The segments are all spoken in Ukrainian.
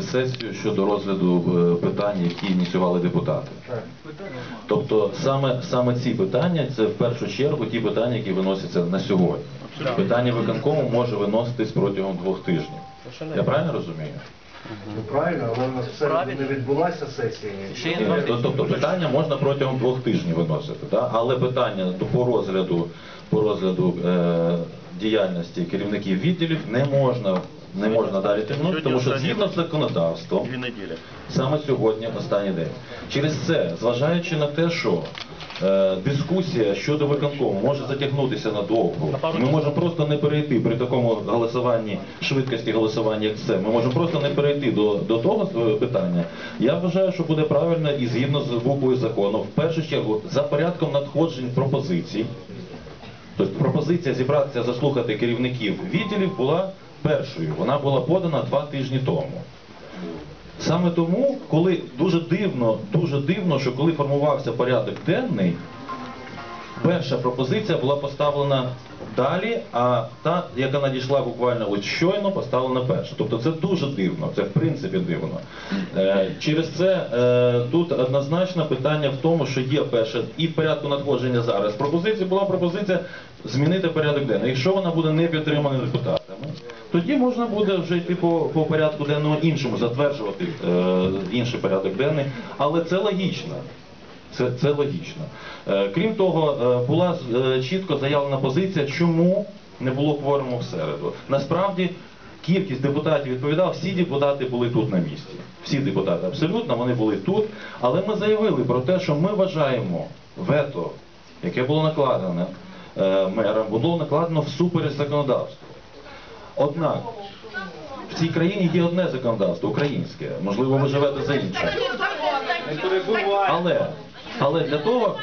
сесію щодо розгляду е, питань, які ініціювали депутати. Тобто саме, саме ці питання це в першу чергу ті питання, які виносяться на сьогодні. Питання виконкому може виноситись протягом двох тижнів. Я правильно розумію? Ну, Правильно, але у нас все не відбулася сесія. Ні, Тобто питання можна протягом двох тижнів виносити, да? але питання по розгляду, по розгляду е, діяльності керівників відділів не можна, не можна далі тягнути, тому що згідно з законодавством, Саме сьогодні останній день. Через це, зважаючи на те, що е, дискусія щодо виконкому може затягнутися надовго, ми можемо просто не перейти при такому голосуванні, швидкості голосування, як це, ми можемо просто не перейти до, до того е, питання. Я вважаю, що буде правильно і згідно з буквою закону, в першу чергу, за порядком надходжень пропозицій, Тобто пропозиція зібратися, заслухати керівників відділів була першою. Вона була подана два тижні тому. Саме тому, коли дуже дивно, дуже дивно, що коли формувався порядок денний, перша пропозиція була поставлена далі, а та, яка надійшла буквально ось щойно, поставлена перша. Тобто це дуже дивно, це в принципі дивно. Е, через це е, тут однозначно питання в тому, що є перше і в порядку надходження зараз. Пропозиція була пропозиція змінити порядок денний. Якщо вона буде не підтримана депутатами, тоді можна буде вже йти по, по порядку денному іншому, затверджувати е, інший порядок денний, але це логічно. Це, це логічно. Е, крім того, е, була е, чітко заявлена позиція, чому не було кворуму в середу. Насправді кількість депутатів відповідала, всі депутати були тут на місці. Всі депутати абсолютно, вони були тут. Але ми заявили про те, що ми вважаємо вето, яке було накладене е, мером, було накладено всупереч законодавству. Однак в цій країні є одне законодавство українське. Можливо, ви живете за інше. Але, але для того,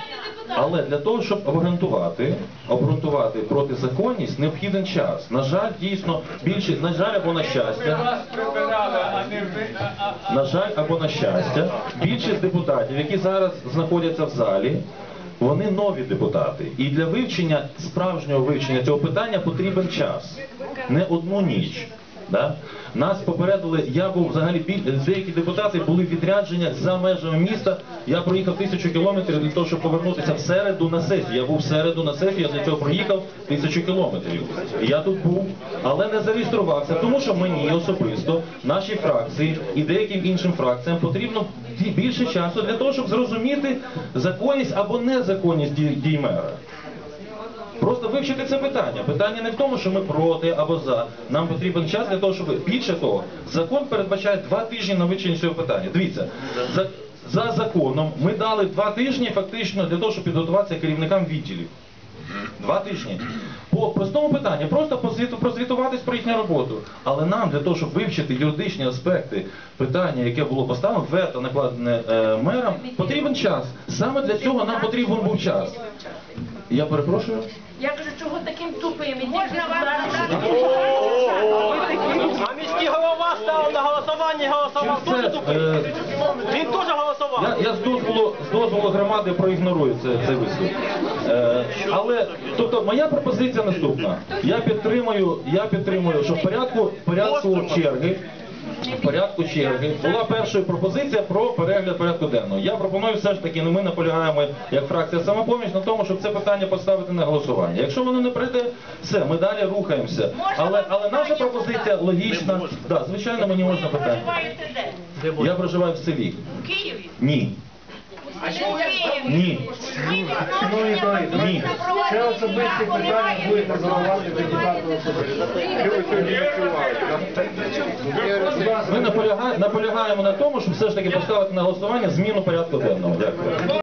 але для того, щоб обґрунтувати, обґрунтувати протизаконність, необхіден час. На жаль, дійсно, більшість, на жаль, або на щастя, на жаль, або на щастя, більшість депутатів, які зараз знаходяться в залі, вони нові депутати. І для вивчення, справжнього вивчення цього питання потрібен час, не одну ніч. Да? Нас попередили, я був взагалі біль- деякі депутати були відрядження за межами міста. Я проїхав тисячу кілометрів для того, щоб повернутися в середу на сесію. Я був в середу на сесію, я для цього проїхав тисячу кілометрів. Я тут був, але не зареєструвався, тому що мені особисто, нашій фракції і деяким іншим фракціям потрібно більше часу для того, щоб зрозуміти законність або незаконність дій мера. Просто вивчити це питання. Питання не в тому, що ми проти або за. Нам потрібен час для того, щоб більше того, закон передбачає два тижні на вивчення цього питання. Дивіться, за, за законом ми дали два тижні фактично для того, щоб підготуватися керівникам відділів. Два тижні. По простому питанню, просто прозвітуватись про їхню роботу. Але нам для того, щоб вивчити юридичні аспекти питання, яке було поставлено, вето накладене е, мером, потрібен час. Саме для цього нам потрібен був час. Я перепрошую. Чого таким тупим? Можна А міський голова став на голосування голосував це, тупий. е, Він теж голосував. Я, я з дозволу з дозволу громади проігнорую це, цей виступ. Е, але тобто моя пропозиція наступна. Я підтримую, я підтримую, що в порядку в порядку черги. В порядку черги була перша пропозиція про перегляд порядку денного. Я пропоную все ж таки, ну, ми наполягаємо як фракція самопоміч на тому, щоб це питання поставити на голосування. Якщо воно не прийде, все, ми далі рухаємося. Але але наша пропозиція логічна. Да, звичайно, мені можна питання. Я проживаю в селі. В Києві? Ні. А що в Києві? Ні. Шановні колеги, Ні. ще особисті питання будете задавати депутату особисто. Ми наполягаємо на тому, щоб все ж таки поставити на голосування зміну порядку денного. Дякую.